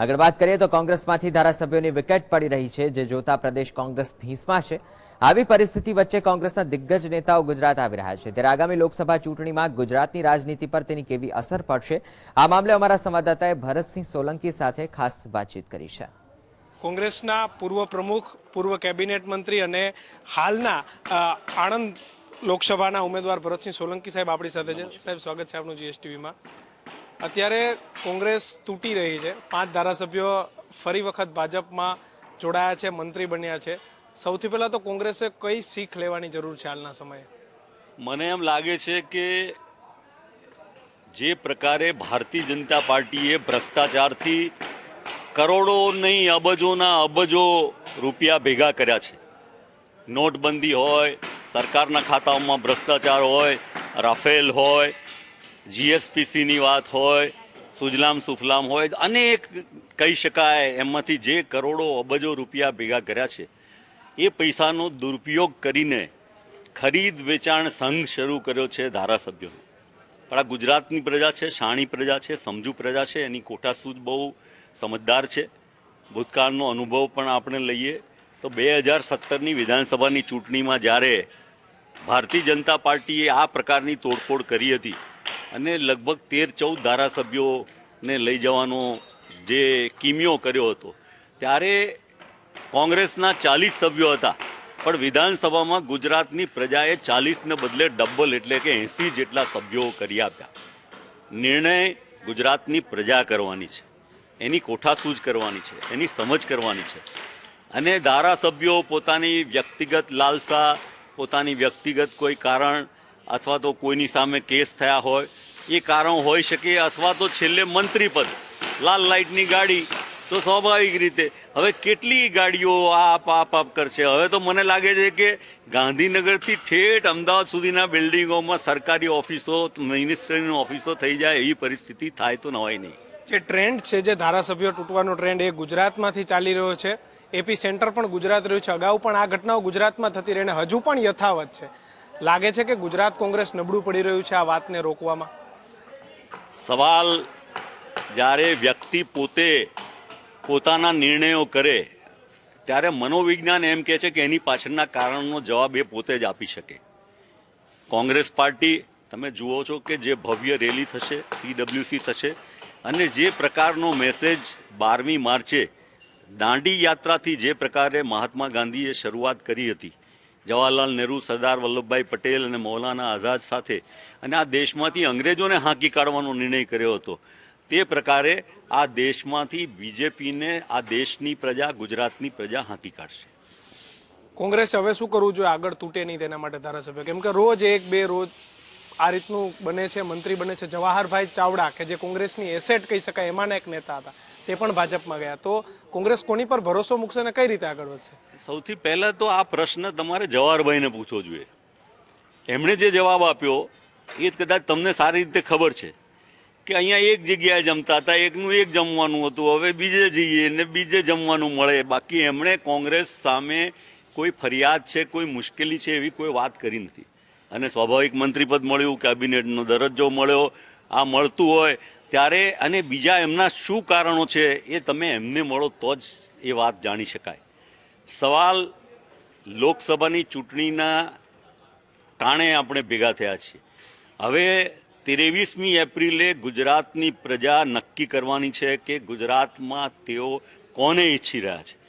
આગળ વાત કરીએ તો કોંગ્રેસમાંથી ધારાસભ્યોની વિકેટ પડી રહી છે, જે જોતા પ્રદેશ કોંગ્રેસ ભીંસમાં છે. આવી પરિસ્થિતિ વચ્ચે કોંગ્રેસના દિગ્ગજ નેતાઓ ગુજરાત આવી રહ્યા છે. ત્યારે આગામી લોકસભા ચૂંટણીમાં ગુજરાતની રાજનીતિ પર તેની કેવી અસર પડશે? આ મામલે અમારા સંવાદદાતાએ ભરતસિંહ સોલંકી સાથે ખાસ વાતચીત કરી છે. કોંગ્રેસના પૂર્વ પ્રમુખ, પૂર્વ કેબિનેટ મંત્રી અને હાલના આણંદ લોકસભાના ઉમેદવાર ભરતસિંહ સોલંકી સાહેબ આપણી સાથે છે. સાહેબ, સ્વાગત છે આપનું જીએસટીવીમાં અત્યારે કોંગ્રેસ તૂટી રહી છે. પાંચ ધારાસભ્યો ફરી વખત ભાજપમાં જોડાયા છે, મંત્રી બન્યા છે. સૌથી પહેલા તો કોંગ્રેસે કઈ શીખ લેવાની જરૂર છે હાલના સમયે? મને એમ લાગે છે કે જે પ્રકારે ભારતીય જનતા પાર્ટીએ ભ્રષ્ટાચારથી કરોડો નહીં, અબજોના અબજો રૂપિયા ભેગા કર્યા છે. નોટબંધી હોય, સરકારના ખાતાઓમાં ભ્રષ્ટાચાર હોય, રાફેલ હોય જીએસપીસીની વાત હોય, સુજલામ સુફલામ હોય, અનેક કહી શકાય, એમાંથી જે કરોડો અબજો રૂપિયા ભેગા કર્યા છે, એ પૈસાનો દુરુપયોગ કરીને ખરીદ વેચાણ સંઘ શરૂ કર્યો છે ધારાસભ્યોનો. પણ આ ગુજરાતની પ્રજા છે, શાણી પ્રજા છે, સમજુ પ્રજા છે, એની કોટાસૂજ બહુ સમજદાર છે. ભૂતકાળનો અનુભવ પણ આપણે લઈએ તો બે હજાર સત્તરની વિધાનસભાની ચૂંટણીમાં જ્યારે ભારતીય જનતા પાર્ટીએ આ પ્રકારની તોડફોડ કરી હતી અને લગભગ તેર ચૌદ ધારાસભ્યોને લઈ જવાનો જે કિમિયો કર્યો હતો. ત્યારે કોંગ્રેસના ચાલીસ સભ્યો હતા, પણ વિધાનસભામાં ગુજરાતની પ્રજાએ ચાલીસને બદલે ડબલ એટલે કે એંસી જેટલા સભ્યો કરી આપ્યા. નિર્ણય ગુજરાતની પ્રજા કરવાની છે, એની કોઠાસૂઝ કરવાની છે, એની સમજ કરવાની છે. અને ધારાસભ્યો પોતાની વ્યક્તિગત લાલસા, પોતાની વ્યક્તિગત કોઈ કારણ અથવા તો કોઈની સામે કેસ થયા હોય, એ કારણ હોઈ શકે અથવા તો છેલ્લે મંત્રી પદ, લાલ લાઇટની ગાડી, તો સ્વાભાવિક રીતે. હવે કેટલી ગાડીઓ આપ આપ આપ કરશે? હવે તો મને લાગે છે કે ગાંધીનગરથી ઠેઠ અમદાવાદ સુધીના બિલ્ડિંગોમાં સરકારી ઓફિસો, મિનિસ્ટરની ઓફિસો થઈ જાય એવી પરિસ્થિતિ થાય તો નવાય નહીં. જે ટ્રેન્ડ છે, જે ધારાસભ્યો તૂટવાનો ટ્રેન્ડ, એ ગુજરાતમાંથી ચાલી રહ્યો છે. એપી સેન્ટર પણ ગુજરાત રહ્યું છે. અગાઉ પણ આ ઘટનાઓ ગુજરાતમાં થતી રહીને હજુ પણ યથાવત છે. લાગે છે કે ગુજરાત કોંગ્રેસ નબળું પડી રહ્યું છે આ વાતને રોકવામાં? સવાલ જ્યારે વ્યક્તિ પોતે પોતાના નિર્ણયો કરે, ત્યારે મનોવિજ્ઞાન એમ કહે છે કે એની પાછળના કારણનો જવાબ એ પોતે જ આપી શકે. કોંગ્રેસ પાર્ટી, તમે જુઓ છો કે જે ભવ્ય રેલી થશે સીડબ્લ્યુસી થશે, અને જે પ્રકારનો મેસેજ બારમી માર્ચે દાંડી યાત્રાથી જે પ્રકારે મહાત્મા ગાંધીએ શરૂઆત કરી હતી જવાહરલાલ નહેરુ, સરદાર વલ્લભભાઈ પટેલ અને મૌલાના આઝાદ સાથે અને આ દેશમાંથી અંગ્રેજોને હાંકી કાઢવાનો નિર્ણય કર્યો હતો. તે પ્રકારે આ દેશમાંથી બીજેપીને આ દેશની પ્રજા, ગુજરાતની પ્રજા હાંકી કાઢશે. કોંગ્રેસ હવે શું કરવું જોઈએ? આગળ તૂટે નહીં તેના માટે ધારાસભ્ય. કેમ કે રોજ એક, બે, રોજ આ રીતનું બને છે, મંત્રી બને છે જવાહરભાઈ ચાવડા, કે જે કોંગ્રેસની એસેટ કહી શકાય, એમાંના એક નેતા હતા. તે પણ ભાજપમાં ગયા. તો કોંગ્રેસ કોની પર ભરોસો મૂકશે અને કઈ રીતે આગળ વધશે? સૌથી પહેલા તો આ પ્રશ્ન તમારે જવાહરભાઈને પૂછવો જોઈએ. એમણે જે જવાબ આપ્યો, એ કદાચ તમને સારી રીતે ખબર છે કે અહીંયા એક જગ્યાએ જમતા હતા, એકનું એક જમવાનું હતું, હવે બીજે જઈએ ને બીજે જમવાનું મળે. બાકી એમણે કોંગ્રેસ સામે કોઈ ફરિયાદ છે, કોઈ મુશ્કેલી છે એવી કોઈ વાત કરી નથી. અને સ્વાભાવિક મંત્રીપદ મળ્યું, કેબિનેટનો દરજ્જો મળ્યો, આ મળતું હોય ત્યારે અને બીજા એમના શું કારણો છે એ તમે એમને મળો તો જ એ વાત જાણી શકાય. સવાલ લોકસભાની ચૂંટણીના ટાણે આપણે ભેગા થયા છીએ. હવે ત્રેવીસમી એપ્રિલે ગુજરાતની પ્રજા નક્કી કરવાની છે કે ગુજરાતમાં તેઓ કોને ઈચ્છી રહ્યા છે?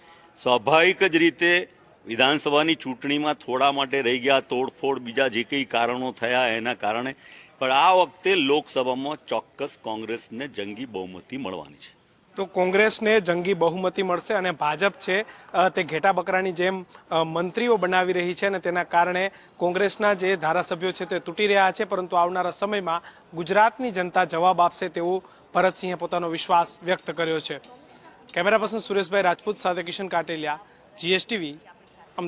સ્વાભાવિક જ રીતે વિધાનસભાની ચૂંટણીમાં થોડા માટે રહી ગયા, તોડફોડ બીજા જે કંઈ કારણો થયા એના કારણે. પણ આ વખતે લોકસભામાં ચોક્કસ કોંગ્રેસને જંગી બહુમતી મળવાની છે. તો કોંગ્રેસને જંગી બહુમતી મળશે અને ભાજપ છે તે ઘેટા બકરાની જેમ મંત્રીઓ બનાવી રહી છે અને તેના કારણે કોંગ્રેસના જે ધારાસભ્યો છે તે તૂટી રહ્યા છે, પરંતુ આવનારા સમયમાં ગુજરાતની જનતા જવાબ આપશે તેવું ભરતસિંહે પોતાનો વિશ્વાસ વ્યક્ત કર્યો છે. કેમેરા પર્સન સુરેશભાઈ રાજપૂત સાથે કિશન કાટેલિયા, જીએસટીવી.